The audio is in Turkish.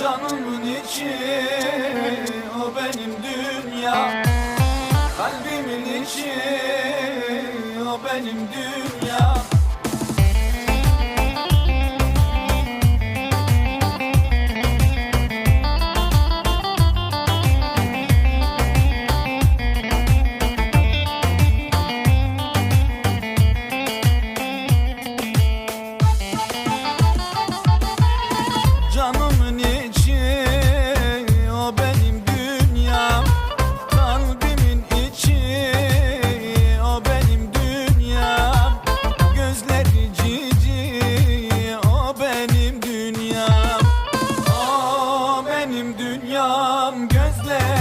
Canımın içi o benim dünya. Kalbimin içi o benim dünya. gözler